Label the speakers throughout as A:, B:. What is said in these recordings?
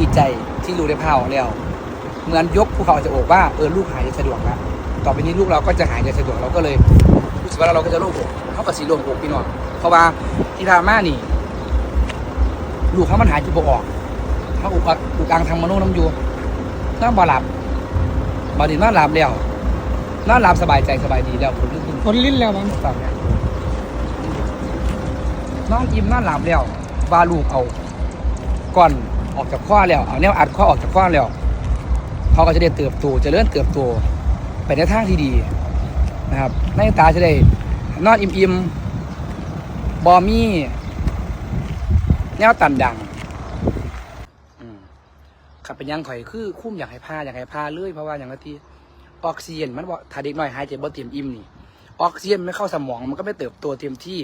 A: ดีใจที่ลูกได้พาออกแล้ว เหมือนยกภูเขาออกจากอกว่าเออลูกหายใจสะดวกแล้วต่อไปนี้ลูกเราก็จะหายใจสะดวกเราก็เลยรู้สึกว่าเราก็จะโล่งอกเท่ากับสีโล่งอกพี่น้องเพราะว่าที่ผ่านมานี่ ลูกเขามันหายใจบ่ออกเขาอุกอักอุกอังทางมโนน้ำอยูนอนบ่หลับบอดีนอนหลับแล้วนอนหลับสบายใจสบายดีแล้วผมนึกถึง
B: คนลิ้นแล้วมั้ง
A: ฟังเนี่ยนอนอิ่มนอนหลับแล้วว่าลูกเอาก่อน ออกจากข้อแล้วเอาแนวอัดข้อออกจากข้อแล้วเขาก็จะได้เติบโตจะเลื่อนเติบโตไปในทางที่ดีนะครับในตาจะได้นอนอิ่มๆบอมี่แนวตันดังขับเป็นยังข่อยคือคุ้มอยากให้พาอยากให้พาเลยเพราะว่าอย่างที่ออกซิเจนมันบอกถ้าเด็กน้อยหายใจบ่เต็มอิ่มนี่ออกซิเจนไม่เข้าสมองมันก็ไม่เติบโตเต็มที่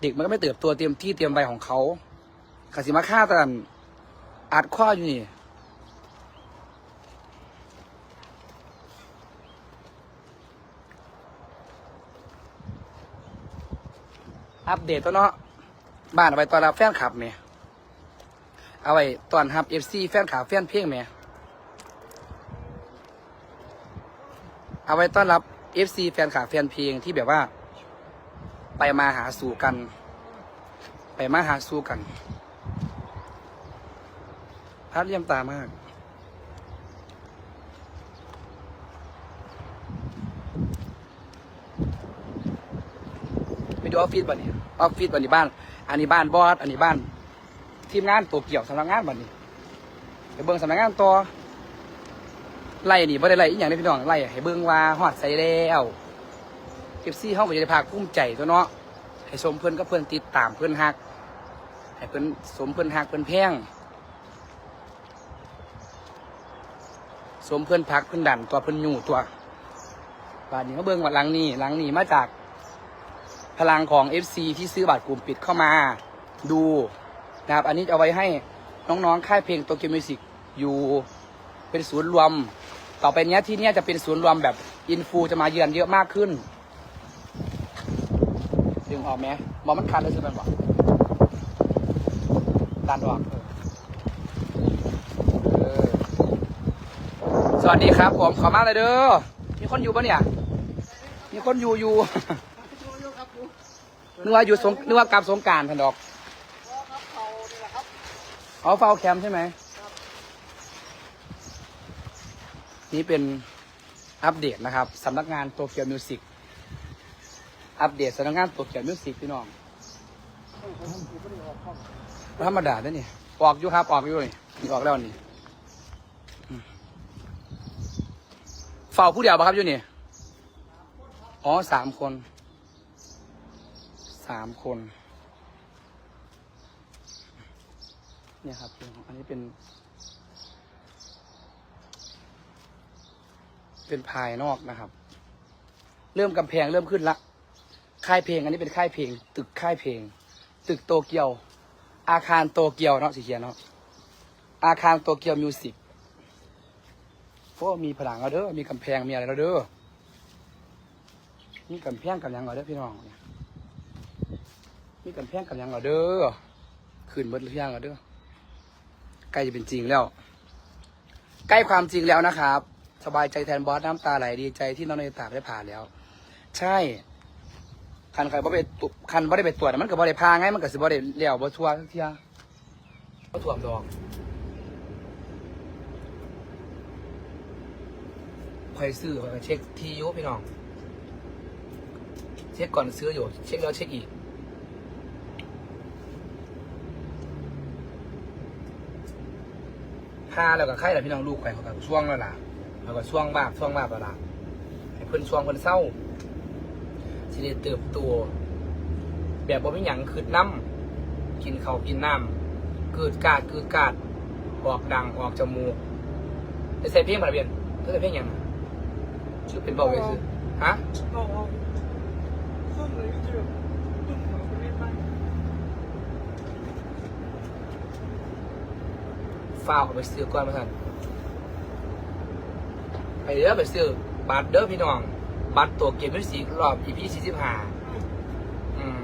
A: เด็กมันก็ไม่เติบโตเต็มที่เต็มวัยของเขากสิมาฆ่าตัน อัดข้ออยู่นี่อัปเดตตัวเนาะบ้านเอาไว้ตอนรับแฟนคลับเนี่ยเอาไว้ตอนรับเอฟซีแฟนคลับแฟนเพลงเนี่ยเอาไว้ต้อนรับเอฟซีแฟนคลับแฟนเพลงที่แบบว่า ไปมาหาสู่กัน ไปมาหาสู่กัน พัดเลี่ยมตามาก ไปดูออฟฟิศบ้านนี้ออฟฟิศบ้านนี้บ้าน อันนี้บ้านบอสอันนี้บ้าน ทีมงานตัวเกี่ยวสำนักงานบ้านนี้ไปเบิ่งสำนักงานต่อไล่นี่บ่ได้ไล่อีหยังได้พี่น้องไล่ให้เบิ่งว่าฮอดใส่แล้วเก็บซี่เฮาก็จะได้ภาคภูมิใจตัวเนาะให้สมเพิ่อนก็เพิ่อนติดตามเพิ่อนฮักให้เพิ่อนสมเพิ่อนฮักเพิ่อนแพง สมเพิ่อนพักเพิ่อนดันตัวเพิ่อนอยู่ตัวบ้านนี้มาเบิ่งว่าหลังนี้หลังนี้มาจากพลังของ FC ที่ซื้อบัตรกลุ่มปิดเข้ามาดูนะครับ อันนี้เอาไว้ให้น้องๆ ค่ายเพลงโตเกียวมิวสิกอยู่เป็นศูนย์รวม ต่อไปเนี้ยที่เนี้ยจะเป็นศูนย์รวมแบบอินฟูจะมาเยือนเยอะมากขึ้น ดึงออกไหมมองมันคันเลยใช่ไหมบอกดันออกเออ สวัสดีครับ ผมขอมาเลยเด้อ มีคนอยู่ปะเนี่ย มีคนอยู่อยู่ นึกว่าอยู่สงนึกว่ากลับสงการทันดอกอ๋อเฝ้าแคมป์ใช่ไหม นี่เป็นอัปเดตนะครับสำนักงานโตเกียวมิวสิก อัปเดตสำนักงานโตเกียวมิวสิกพี่น้องธรรมดาเด้อนี่ออกอยู่ครับออกอยู่นี่ออกแล้วนี่อืม เฝ้าผู้เดียวปะครับอยู่นี่ อ๋อสามคน สามคน เนี่ยครับ อันนี้เป็น เป็นภายนอกนะครับ เริ่มกำแพงเริ่มขึ้นละ ค่ายเพลง อันนี้เป็นค่ายเพลง ตึกค่ายเพลง ตึกโตเกียว อาคารโตเกียวเนาะสีเขียวเนาะ อาคารโตเกียวมิวสิก เพราะว่ามีผนังแล้วเด้อมีกำแพงมีอะไรแล้วเด้อมีกำแพงกับยังเรอเด้อพี่น้องเนี่ยมีกำแพงกับยังเรอเด้อคืนเบิดหรือยังเรอเด้อใกล้จะเป็นจริงแล้ว ใกล้ความจริงแล้วนะครับ สบายใจแทนบอสน้ำตาไหลดีใจที่น้องเนตาได้ผ่านแล้ว ใช่คันใครบ่ไปตุคันบ่ได้ไปตรวจมันก็บ่ได้พาไงมันก็สิบ่ได้เลี้ยวบ่ทั่วเที่ยบ่ท่วมดอก ใครซื้อข้อยก็เช็คที่อยุพี่น้อง เช็คก่อนซื้ออยู่ เช็คแล้วเช็คอีกพาแล้วก็ไข่แล้วพี่น้องลูกไปเขาก็ช่วงแล้วล่ะแล้วก็ช่วงบาปช่วงบาปแล้วล่ะให้เพิ่นช่วงเพิ่นเศร้าสิได้เติบโตแบบบ่มีหยังคืดน้ำกินข้าวกินน้ำเกิดกาดเกิดกาดออกดังออกจมูกได้ใส่เพลงบ่ล่ะเบียนเธอใส่เพลงยัง ชื่อเป็นบาไว้ซื่อฮะ
B: เอาเอาส้มเลยก็จะตุ้มหัวคนนี้ไป
A: ฟาวไปซื้อก่อนมาสั่นไปเด้อไปซื้อบัตรเด้อพี่น้อง บัตรตัวเกมมิวสิกรอบ EP 45อืม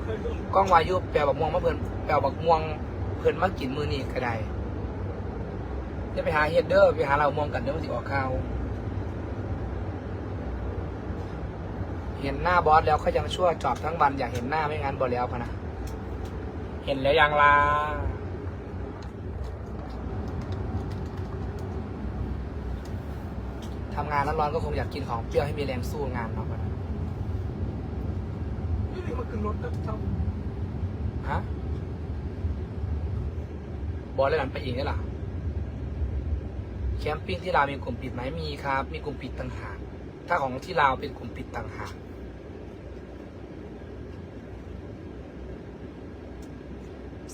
B: เค
A: กล้องวายุแปลบักม่วงมาเพิ่นแปลบักม่วงเพิ่นมากินมือนี่ก็ได้ จะไปหาเฮดเดอร์ไปหาเรามองกันเดี๋ยวมันสิออกข่าวเห็นหน้าบอสแล้วเขายังชั่วจอบทั้งวันอยากเห็นหน้าไม่งั้นบอแล้วพะนะเห็นแล้วยังล่ะทำงานร้อนๆก็คงอยากกินของเปรี้ยวให้มีแรงสู้งานเนาะพะนะ
B: นี่ถึงมาขึ้นรถแล้วท
A: ฮะบอสเลยหลันไปอีกนี่หรอ แคมปิ้งที่ลาวมีกลุ่มปิดไหมมีครับ มีกลุ่มปิดต่างหาก ถ้าของที่ลาวเป็นกลุ่มปิดต่างหาก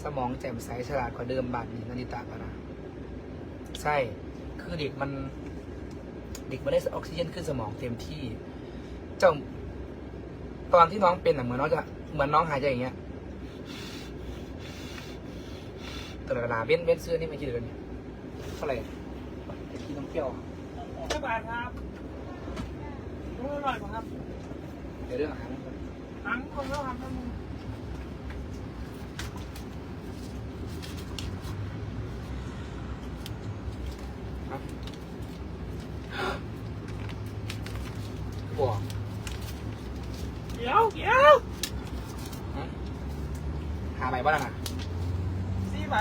A: สมองแจ่มใสฉลาดกว่าเดิมบาดนี้นาริตะปะนะใช่ คือเด็กมัน เด็กมันได้ออกซิเจนขึ้นสมองเต็มที่ เจ้า ตอนที่น้องเป็นอะเหมือนน้องจะ เหมือนน้องหายใจอย่างเงี้ยตลอดเวลาเบ้นเบ้นเสื้อนี่ไม่คิดเลยเนี่ยเท่าไหร่ จะกินน้ำเปรี้ยวำ
B: แค่บาทครับรู้อร่อยกว่าครับ
A: เดี๋ยวเรื่องอาหารนะครับ
B: ทั้งคนแล้วครับท่านมึง
A: บวก
B: เดี๋ยวเดี๋ยว
A: หาใบบ้างอะ
B: สี่ใบ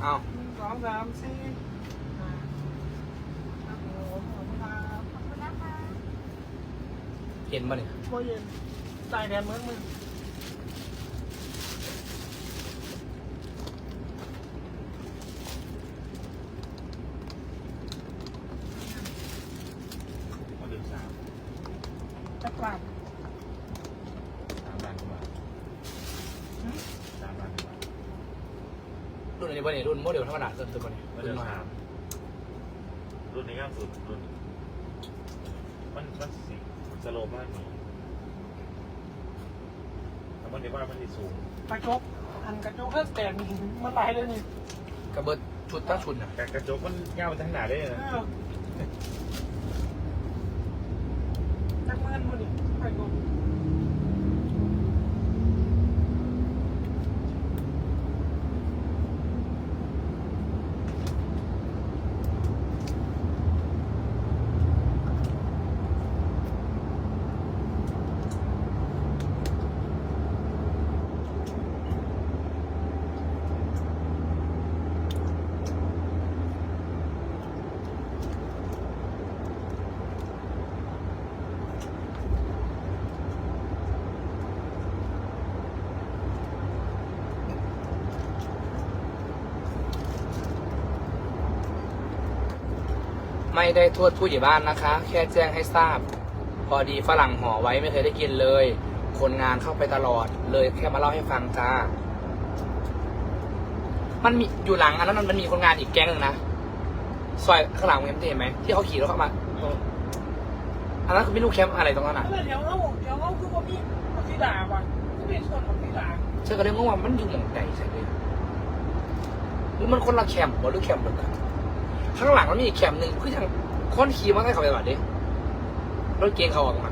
A: เอา
B: หนึ่งสองสามสี่ห้าครับผมขอบคุณครับขอบคุณนะคะ
A: เห็นป่ะเนี่ย
B: โมเย็นใส่แดนเมืองมึง
C: มาดื่มสาม
B: จะกลับ
C: สามล้านกว่าบาทสามล้านกว่าบาท
A: รุ่นอันนี้ป่ะเนี่ยรุ่นโมเดลธรรมดาเกินตัวป่ะเนี่ย
C: มา
A: รุ่
C: ดื่
A: น
C: ม
A: น้อย
C: สามรุ่นนี้ง่ายสุดรุ่นมันมันสี สโลว์มากนี่แต่มันเดี๋ยวว่ามันที่สูง
B: กระจกอันกระจกก็แตกมันไหลเลยนี่
A: กระเบิดชุดตั้งชุดอะ
C: แต่กระจกมันเงาไปทั้งหนาได้
B: เอ
C: นะ
B: อจักเมือนมึงนี่ไปกู
A: ไม่ได้โทษผู้ใหญ่บ้านนะคะ แค่แจ้งให้ทราบ พอดีฝรั่งห่อไว้ไม่เคยได้กินเลย คนงานเข้าไปตลอดเลยแค่มาเล่าให้ฟังจ้า มันมีอยู่หลังอันนั้นมันมีคนงานอีกแก๊งหนึงนะซอยข้างหลังมึงเห็นไหมที่เขาขี่รถเข้ามาตรงอันนั้นคือไม่รู้แคมป์อะไรตรงนั้นอะ
B: แล้วเดี๋ยวเอาเดี๋ยวเอาคือว่ามีเอาสีดาบ่ะก็เป็นส่วนของสีดา
A: เชื่อกันเลยว่ามันอยู่หม่องใดใช่ไหมหรือมันคนละแคมป์หรือแคมป์เดียวกัน ข้างหลังมันมีอีกแคมป์หนึ่งคือทางคนขี่มาให้เขาไปแบบนี้รถเกงเขาออกมา